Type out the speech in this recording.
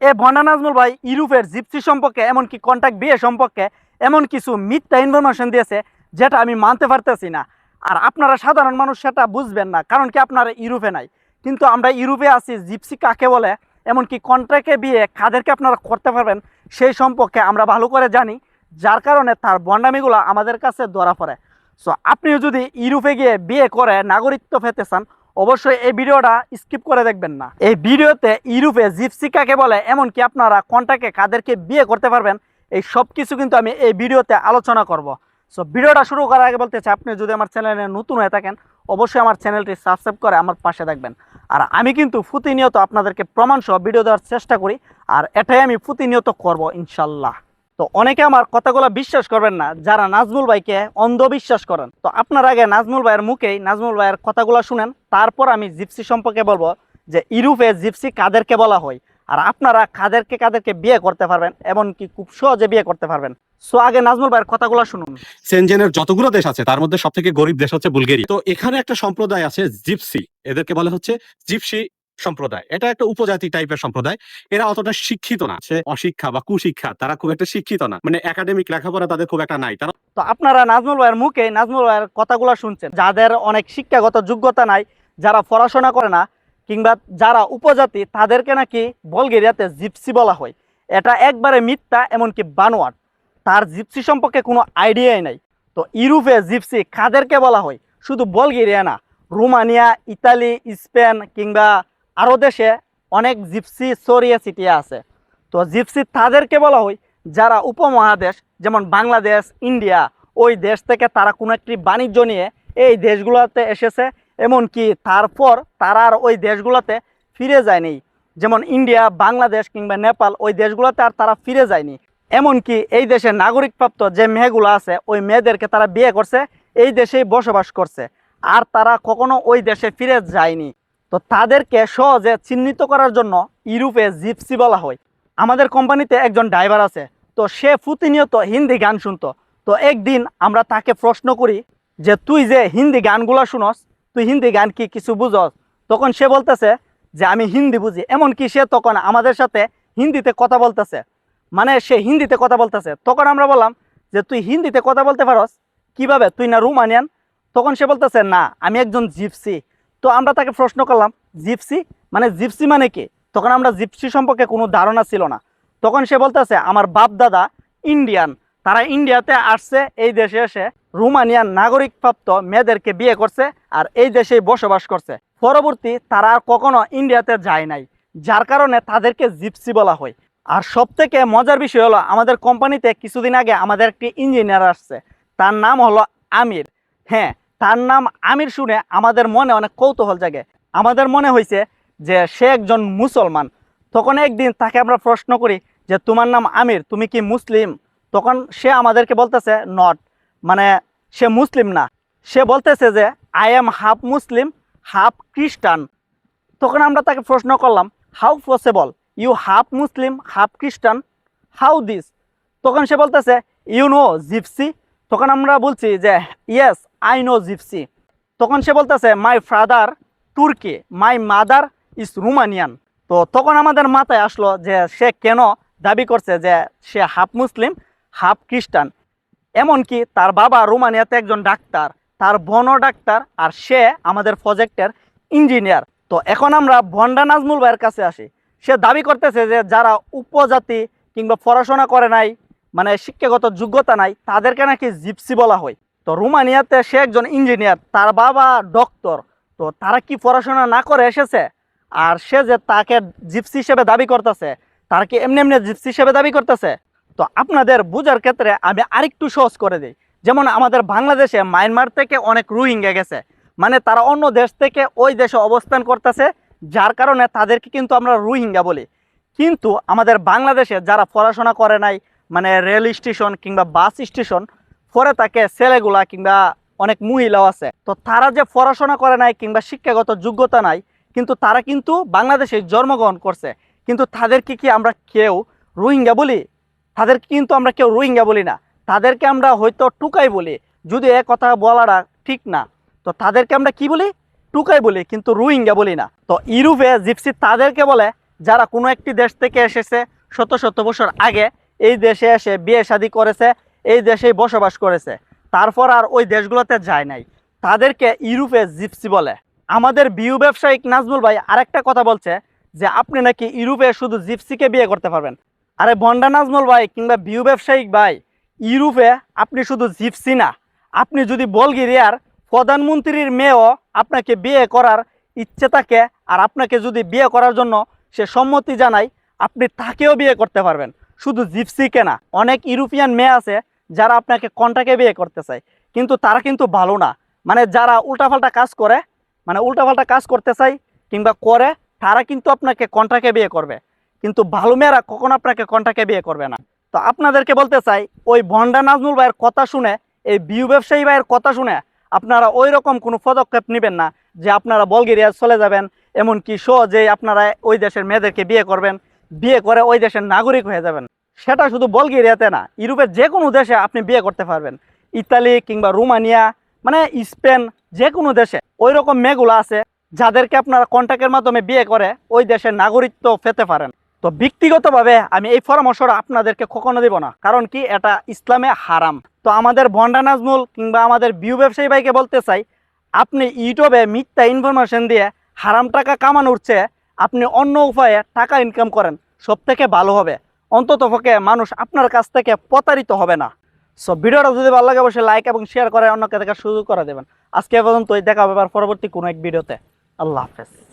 এ ভন্ডা নাজমুল ভাই ইউরোপের জিপসি সম্পর্কে, এমনকি কন্ট্যাক্ট বিয়ে সম্পর্কে, এমন কিছু মিথ্যা ইনফরমেশন দিয়েছে, যেটা আমি মানতে পারতেছি না। আর আপনারা সাধারণ মানুষ সেটা বুঝবেন না, কারণ কি আপনারা ইউরোপে নাই। কিন্তু আমরা ইউরোপে আছি, জিপসি কাকে বলে, এমনকি কন্ট্রাক্টে বিয়ে কাদেরকে আপনারা করতে পারবেন, সেই সম্পর্কে আমরা ভালো করে জানি, যার কারণে তার বন্ডামিগুলো আমাদের কাছে ধরা পড়ে। সো আপনিও যদি ইউরোপে গিয়ে বিয়ে করে নাগরিকত্ব পেতে চান অবশ্যই এই ভিডিওটা স্কিপ করে দেখবেন না। এই ভিডিওতে ইউরোপে জিপসি কাকে বলে, এমনকি আপনারা কন্ট্যাক্টে কাদেরকে বিয়ে করতে পারবেন, এই সব কিছু কিন্তু আমি এই ভিডিওতে আলোচনা করব। সো ভিডিওটা শুরু করার আগে বলতে চাই, আপনি যদি আমার চ্যানেলে নতুন হয়ে থাকেন, অবশ্যই আমার চ্যানেলটি সাবস্ক্রাইব করে আমার পাশে থাকবেন। আর আমি কিন্তু প্রতিনিয়ত আপনাদেরকে প্রমাণ সহ ভিডিও দেওয়ার চেষ্টা করি, আর এটাই আমি প্রতিনিয়ত করব, ইনশাল্লাহ। তো অনেকে আমার কথাগুলো বিশ্বাস করবেন না, যারা নাজমুল ভাইকে অন্ধবিশ্বাস করেন। তো আপনার আগে নাজমুল ভাইয়ের মুখেই নাজমুল ভাইয়ের কথাগুলো শুনেন, তারপর আমি জিপসি সম্পর্কে বলব যে ইউরোপে জিপসি কাদেরকে বলা হয়, আর আপনারা কাদেরকে কাদেরকে বিয়ে করতে পারবেন এমনকি খুব সহজে বিয়ে করতে পারবেন। সো আগে নাজমুল ভাইয়ের কথাগুলো শুনুন। সেনজেনের যতগুলো দেশ আছে, তার মধ্যে সব থেকে গরিব দেশ হচ্ছে বুলগেরিয়া। তো এখানে একটা সম্প্রদায় আছে জিপসি, এদেরকে বলে হচ্ছে জিপসি সম্প্রদায়। এটা একটা উপজাতি টাইপের সম্প্রদায়। এরা অতটা শিক্ষিত না। সে অশিক্ষা বা কুশিক্ষা, তারা খুব একটা শিক্ষিত না। মানে একাডেমিক লেখাপড়া তাদের খুব একটা নাই। তারা তো আপনারা নাজমুল ভাইয়ের মুখে নাজমুল ভাইয়ের কথাগুলো শুনছেন। যাদের অনেক শিক্ষাগত যোগ্যতা নাই, যারা পড়াশোনা করে না, কিংবা যারা উপজাতি, তাদেরকে নাকি বলগেরিয়াতে জিপসি বলা হয়। এটা একবারে মিথ্যা, এমনকি বানোয়াট। তার জিপসি সম্পর্কে কোনো আইডিয়াই নাই। তো ইউরোপে জিপসি কাদেরকে বলা হয়? শুধু বলগেরিয়া না। রোমানিয়া, ইতালি, স্পেন, কিংবা আরও দেশে অনেক জিপসি ছড়িয়ে ছিটিয়ে আছে। তো জিপসি তাদেরকে বলা হয় যারা উপমহাদেশ, যেমন বাংলাদেশ, ইন্ডিয়া, ওই দেশ থেকে তারা কোনো একটি বাণিজ্য নিয়ে এই দেশগুলোতে এসেছে, এমনকি তারপর তারা আর ওই দেশগুলোতে ফিরে যায়নি। যেমন ইন্ডিয়া, বাংলাদেশ কিংবা নেপাল, ওই দেশগুলোতে আর তারা ফিরে যায়নি। এমনকি এই দেশের নাগরিকপ্রাপ্ত যে মেয়েগুলো আছে, ওই মেয়েদেরকে তারা বিয়ে করছে, এই দেশেই বসবাস করছে। আর তারা কখনো ওই দেশে ফিরে যায়নি। তো তাদেরকে সহজে চিহ্নিত করার জন্য ইউরোপে জিপসি বলা হয়। আমাদের কোম্পানিতে একজন ড্রাইভার আছে, তো সে প্রতিনিয়ত হিন্দি গান শুনতো। তো একদিন আমরা তাকে প্রশ্ন করি যে, তুই যে হিন্দি গানগুলো শুনস, তুই হিন্দি গান কি কিছু বুঝস? তখন সে বলতেছে যে, আমি হিন্দি বুঝি। এমনকি সে তখন আমাদের সাথে হিন্দিতে কথা বলতেছে। মানে সে হিন্দিতে কথা বলতেছে। তখন আমরা বললাম যে, তুই হিন্দিতে কথা বলতে পারস? কীভাবে? তুই না রুমানিয়ান? তখন সে বলতেছে, না, আমি একজন জিপসি। তো আমরা তাকে প্রশ্ন করলাম, জিপসি? মানে জিপসি মানে কি? তখন আমরা জিপসি সম্পর্কে কোনো ধারণা ছিল না। তখন সে বলতেছে, আমার বাপ দাদা ইন্ডিয়ান। তারা ইন্ডিয়াতে আসছে, এই দেশে এসে রোমানিয়ান নাগরিকপ্রাপ্ত মেয়েদেরকে বিয়ে করছে আর এই দেশেই বসবাস করছে। পরবর্তী তারা আর কখনো ইন্ডিয়াতে যায় নাই, যার কারণে তাদেরকে জিপসি বলা হয়। আর সব থেকে মজার বিষয় হলো, আমাদের কোম্পানিতে কিছুদিন আগে আমাদের একটি ইঞ্জিনিয়ার আসছে। তার নাম হলো আমির। হ্যাঁ তার নাম আমির শুনে আমাদের মনে অনেক কৌতূহল জাগে। আমাদের মনে হয়েছে যে সে একজন মুসলমান। তখন একদিন তাকে আমরা প্রশ্ন করি যে, তোমার নাম আমির? তুমি কি মুসলিম? তখন সে আমাদেরকে বলতেছে, নট। মানে সে মুসলিম না। সে বলতেছে যে I am half Muslim half Christian তখন আমরা তাকে প্রশ্ন করলাম how possible you half Muslim half Christian how this তখন সে বলতেছে ইউ নো জিপসি তখন আমরা বলছি যে ইয়েস আই নো জিপসি তখন সে বলতেছে মাই ফাদার তুর্কি মাই মাদার ইজ রুমানিয়ান তো তখন আমাদের মাথায় আসলো যে, সে কেন দাবি করছে যে, সে হাফ মুসলিম হাফ খ্রিস্টান এমনকি তার বাবা রোমানিয়াতে একজন ডাক্তার, তার বোনও ডাক্তার, আর সে আমাদের প্রজেক্টের ইঞ্জিনিয়ার তো এখন আমরা ভন্ডা নাজমুল ভাইয়ের কাছে আসি। সে দাবি করতেছে যে, যারা উপজাতি কিংবা পড়াশোনা করে নাই মানে শিক্ষাগত যোগ্যতা নাই, তাদেরকে নাকি জিপসি বলা হয়। তো রোমানিয়াতে সে একজন ইঞ্জিনিয়ার, তার বাবা ডক্টর, তো তারা কি পড়াশোনা না করে এসেছে? আর সে যে তাকে জিপসি হিসেবে দাবি করতেছে, তারা কি এমনি এমনি জিপসি হিসেবে দাবি করতেছে? তো আপনাদের বোঝার ক্ষেত্রে আমি আরেকটু সহজ করে দিই। যেমন আমাদের বাংলাদেশে মায়ানমার থেকে অনেক রোহিঙ্গা গেছে। মানে তারা অন্য দেশ থেকে ওই দেশে অবস্থান করতেছে, যার কারণে তাদেরকে কিন্তু আমরা রোহিঙ্গা বলি। কিন্তু আমাদের বাংলাদেশে যারা পড়াশোনা করে নাই মানে রেল স্টেশন কিংবা বাস স্টেশন পরে তাকে ছেলেগুলা কিংবা অনেক মহিলাও আছে। তো তারা যে পড়াশোনা করে নাই কিংবা শিক্ষাগত যোগ্যতা নাই, কিন্তু তারা কিন্তু বাংলাদেশে জন্মগ্রহণ করছে। কিন্তু তাদেরকে কি আমরা কেউ রোহিঙ্গা বলি? তাদেরকে কিন্তু আমরা কেউ রোহিঙ্গা বলি না। তাদেরকে আমরা হয়তো টুকাই বলি, যদি এ কথা বলাটা ঠিক না। তো তাদেরকে আমরা কি বলি? টুকাই বলি, কিন্তু রোহিঙ্গা বলি না। তো ইউরোপে জিপসি তাদেরকে বলে, যারা কোনো একটি দেশ থেকে এসেছে শত শত বছর আগে এই দেশে এসে বিয়ে শাদী করেছে, এই দেশেই বসবাস করেছে। তারপর আর ওই দেশগুলোতে যায় নাই। তাদেরকে ইউরোপে জিপসি বলে। আমাদের বিউ ব্যবসায়িক নাজমুল ভাই আরেকটা কথা বলছে যে, আপনি নাকি ইউরোপে শুধু জিপসিকে বিয়ে করতে পারবেন। আরে বন্ডা নাজমুল ভাই কিংবা বিউ ব্যবসায়িক ভাই, ইউরোপে আপনি শুধু জিপসি না। আপনি যদি বলগেরিয়ার প্রধানমন্ত্রীর মেয়েও আপনাকে বিয়ে করার ইচ্ছে থাকে, আর আপনাকে যদি বিয়ে করার জন্য সে সম্মতি জানায়, আপনি তাকেও বিয়ে করতে পারবেন। শুধু জিপসি কেনা। অনেক ইউরোপিয়ান মেয়ে আছে যারা আপনাকে কন্টাকে বিয়ে করতে চায়। কিন্তু তারা কিন্তু ভালো না। মানে যারা উল্টাপাল্টা কাজ করে মানে উল্টাপাল্টা কাজ করতে চায় কিংবা করে, তারা কিন্তু আপনাকে কন্টাকে বিয়ে করবে। কিন্তু ভালো মেয়েরা কখনো আপনাকে কন্টাকে বিয়ে করবে না। তো আপনাদেরকে বলতে চাই, ওই ভন্ডা নাজমুল ভাইয়ের কথা শুনে, এই বিউ ব্যবসায়ী ভাইয়ের কথা শুনে আপনারা ওই রকম কোনো পদক্ষেপ নেবেন না যে আপনারা বলগেরিয়া চলে যাবেন, এমনকি সহজেই আপনারা ওই দেশের মেয়েদেরকে বিয়ে করবেন। বিয়ে করে ওই দেশের নাগরিক হয়ে যাবেন। সেটা শুধু বলগেরিয়াতে না, ইউরোপের যে কোনো দেশে আপনি বিয়ে করতে পারবেন। ইতালি কিংবা রোমানিয়া মানে স্পেন যে কোনো দেশে। ওই রকম মেয়েগুলো আছে যাদেরকে আপনারা কন্ট্যাক্টের মাধ্যমে বিয়ে করে ওই দেশের নাগরিকত্ব পেতে পারেন। তো ব্যক্তিগতভাবে আমি এই পরামর্শটা আপনাদেরকে কখনো দিব না, কারণ কি এটা ইসলামে হারাম। তো আমাদের ভন্ডা নাজমুল কিংবা আমাদের বিউ ব্যবসায়ী ভাইকে বলতে চাই, আপনি ইউটিউবে মিথ্যা ইনফরমেশন দিয়ে হারাম টাকা কামানোর চেয়ে আপনি অন্য উপায়ে টাকা ইনকাম করেন সব থেকে ভালো হবে। অন্তত পক্ষে মানুষ আপনার কাছ থেকে প্রতারিত হবে না। সো ভিডিওটা যদি ভালো লাগে, অবশ্যই লাইক এবং শেয়ার করে অন্যকে দেখার সুযোগ করে দেবেন। আজকে পর্যন্ত দেখা হবে পরবর্তী কোনো এক ভিডিওতে। আল্লাহ হাফেজ।